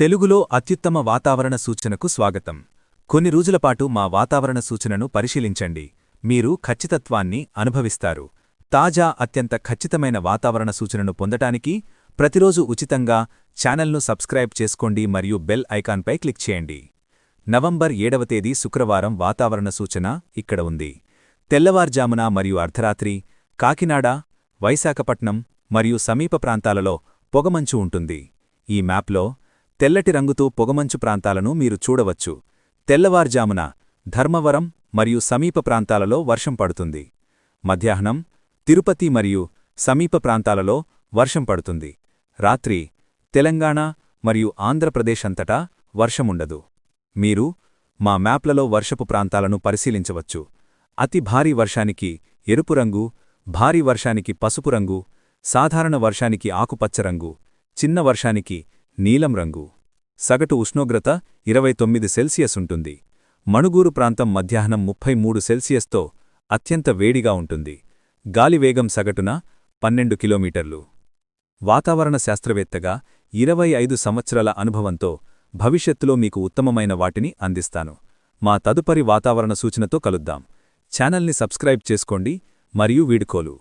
తెలుగులో అత్యుత్తమ వాతావరణ సూచనకు స్వాగతం. కొన్ని రోజులపాటు మా వాతావరణ సూచనను పరిశీలించండి. మీరు ఖచ్చితత్వాన్ని అనుభవిస్తారు. తాజా అత్యంత ఖచ్చితమైన వాతావరణ సూచనను పొందటానికి ప్రతిరోజు ఉచితంగా ఛానల్ను సబ్స్క్రైబ్ చేసుకోండి మరియు బెల్ ఐకాన్పై క్లిక్ చేయండి. నవంబర్ ఏడవ తేదీ శుక్రవారం వాతావరణ సూచన ఇక్కడ ఉంది. తెల్లవారుజామున మరియు అర్ధరాత్రి కాకినాడ వైశాఖపట్నం మరియు సమీప ప్రాంతాలలో పొగమంచు ఉంటుంది. ఈ మ్యాప్లో తెల్లటి రంగుతో పొగమంచు ప్రాంతాలను మీరు చూడవచ్చు. తెల్లవారుజామున ధర్మవరం మరియు సమీప ప్రాంతాలలో వర్షం పడుతుంది. మధ్యాహ్నం తిరుపతి మరియు సమీప ప్రాంతాలలో వర్షం పడుతుంది. రాత్రి తెలంగాణ మరియు ఆంధ్రప్రదేశ్ అంతటా వర్షముండదు. మీరు మా మ్యాప్లలో వర్షపు ప్రాంతాలను పరిశీలించవచ్చు. అతి భారీ వర్షానికి ఎరుపు రంగు భారీ వర్షానికి పసుపు రంగు సాధారణ వర్షానికి ఆకుపచ్చ రంగు చిన్న వర్షానికి నీలం రంగు. సగటు ఉష్ణోగ్రత ఇరవై తొమ్మిది సెల్సియస్ ఉంటుంది. మణుగూరు ప్రాంతం మధ్యాహ్నం ముప్పై మూడు సెల్సియస్తో అత్యంత వేడిగా ఉంటుంది. గాలివేగం సగటున పన్నెండు కిలోమీటర్లు. వాతావరణ శాస్త్రవేత్తగా ఇరవై ఐదు సంవత్సరాల అనుభవంతో భవిష్యత్తులో మీకు ఉత్తమమైన వాటిని అందిస్తాను. మా తదుపరి వాతావరణ సూచనతో కలుద్దాం. ఛానల్ని సబ్స్క్రైబ్ చేసుకోండి మరియు వీడుకోలు.